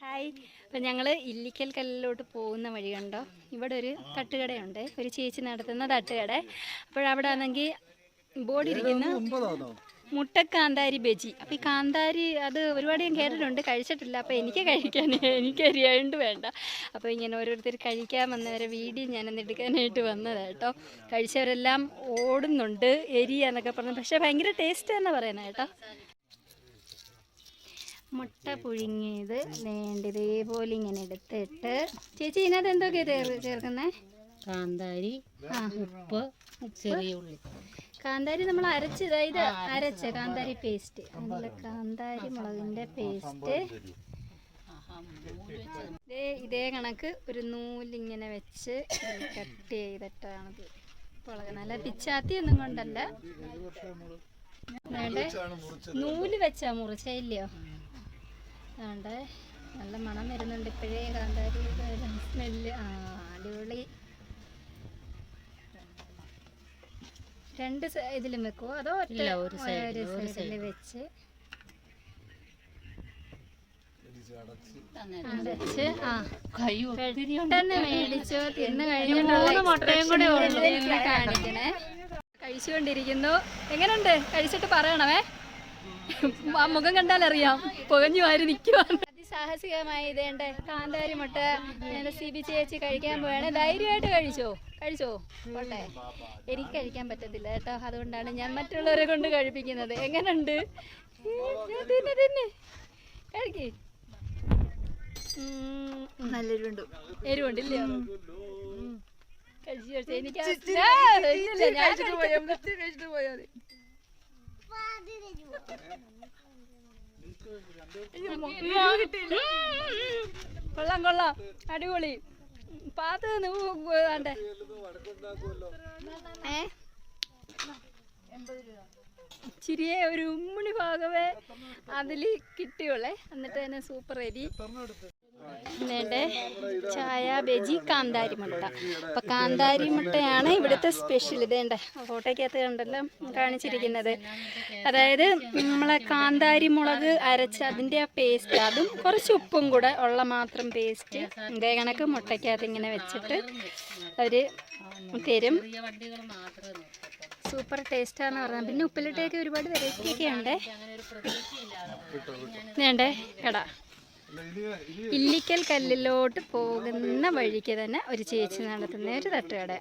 Hi അപ്പം ഞങ്ങൾ ഇല്ലിക്കൽ കല്ലിലോട്ട് പോകുന്ന വഴി കണ്ടോ? ഇവിടെ ഒരു തട്ടുകടയുണ്ട്. ഒരു ചേച്ചി നടത്തുന്ന തട്ടുകട. അപ്പോഴവിടെ ആണെങ്കിൽ ബോർഡ് ഇരിക്കുന്ന മുട്ടക്കാന്താരി ബജി അപ്പം ഈ കാന്താരി അത് ഒരുപാട് ഞാൻ കേട്ടിട്ടുണ്ട് കഴിച്ചിട്ടില്ല. അപ്പോൾ എനിക്ക് കഴിക്കാൻ എനിക്ക് അറിയാണ്ട് വേണ്ട. അപ്പോൾ ഇങ്ങനെ ഓരോരുത്തർ കഴിക്കാൻ വന്നവരെ വീഡിയോ ഞാനൊന്ന് എടുക്കാനായിട്ട് വന്നതാണ് കേട്ടോ കഴിച്ചവരെല്ലാം ഓടുന്നുണ്ട് എരിയ എന്നൊക്കെ പറഞ്ഞു. പക്ഷേ ഭയങ്കര ടേസ്റ്റ് തന്നെ പറയുന്നത് കേട്ടോ. മുട്ട പുഴുങ്ങിയത് വേണ്ട ഇതേപോലെ ഇങ്ങനെ എടുത്തിട്ട്. ചേച്ചി ഇതിനകത്ത് എന്തൊക്കെയാണ് ചേർക്കുന്നത് കാന്താരി ഉപ്പ് ചെറിയ ഉള്ളി. കാന്താരി നമ്മൾ അരച്ച് ഇത് അരച്ച കാന്താരി പേസ്റ്റ്. നല്ല കാന്താരി മുളകിന്റെ പേസ്റ്റ്. ഇതേ ഇതേ കണക്ക് ഒരു നൂലിങ്ങനെ വെച്ച് കട്ട് ചെയ്തിട്ടാണിത്. മുളക് നല്ല പിച്ചാത്തി ഒന്നും കൊണ്ടല്ല. നൂൽ വെച്ചാ മുറിച്ചില്ലയോ അതുകൊണ്ട് നല്ല മണം വരുന്നുണ്ട് ഇപ്പോഴേ കാന്താരി. സ്മെല്ല്. ആ അടിപൊളി. രണ്ട് ഇതിലും വെക്കുമോ അതോ ഒരു സൈഡിൽ വെച്ച്? അടച്ച് ആ പെട്ടെന്ന് മേടിച്ചോ തിന്ന് കഴിഞ്ഞിട്ടുള്ള കാണിക്കണേ. കഴിച്ചുകൊണ്ടിരിക്കുന്നു. എങ്ങനെയുണ്ട് കഴിച്ചിട്ട് പറയണമേ. ആ മുഖം കണ്ടാലറിയാം. പുകഞ്ഞു വാരി നിൽക്കുവാണ് അതിസാഹസികമായ ഇതേണ്ട കാന്താരി മുട്ട ഞാൻ സി ബി ചേച്ചി കഴിക്കാൻ പോവാണ് ധൈര്യമായിട്ട് കഴിച്ചോ? കഴിച്ചോ? പോട്ടെ. എനിക്ക് കഴിക്കാൻ പറ്റത്തില്ല കേട്ടോ. അതുകൊണ്ടാണ് ഞാൻ മറ്റുള്ളവരെ കൊണ്ട് കഴിപ്പിക്കുന്നത്. എങ്ങനെയുണ്ട് തിന്നെ തിന്നെ. കഴിക്കേ. നല്ല എരിവുണ്ട്. എരിവുണ്ട് ഇല്ലയോ കഴിച്ചു കഴിച്ചു എനിക്ക് ഞാൻ. കൊള്ളാം കൊള്ളാം. അടിപൊളി. പാത്ത് വേണ്ടേ? ഏ? ചിരിയെ ഒരു ഉമ്മണി ഭാഗമേ അതിൽ കിട്ടിയോളെ എന്നിട്ട് തന്നെ സൂപ്പർ അരി. പിന്നെ ചായ ബജി കാന്താരി മുട്ട. അപ്പൊ കാന്താരി മുട്ടയാണ് ഇവിടുത്തെ സ്പെഷ്യൽ ഇതേണ്ട ഫോട്ടോയ്ക്കകത്ത് കണ്ടല്ലോ കാണിച്ചിരിക്കുന്നത്. അതായത് നമ്മളെ കാന്താരി മുളക് അരച്ച് അതിന്റെ ആ പേസ്റ്റ് അതും കുറച്ച് ഉപ്പും കൂടെ ഉള്ള മാത്രം പേസ്റ്റ് ഇതേ കണക്ക് മുട്ടയ്ക്കകത്ത് ഇങ്ങനെ വെച്ചിട്ട് അവർ തരും. സൂപ്പർ ടേസ്റ്റാന്ന് പറഞ്ഞത് പിന്നെ ഉപ്പിലിട്ടൊക്കെ ഒരുപാട് വെറൈറ്റി ഒക്കെ ഉണ്ട് വേണ്ടേ എടാ. ഇല്ലിക്കൽ കല്ലിലോട്ട് പോകുന്ന വഴിക്ക് തന്നെ ഒരു ചേച്ചി നടത്തുന്ന ഒരു തട്ടുകട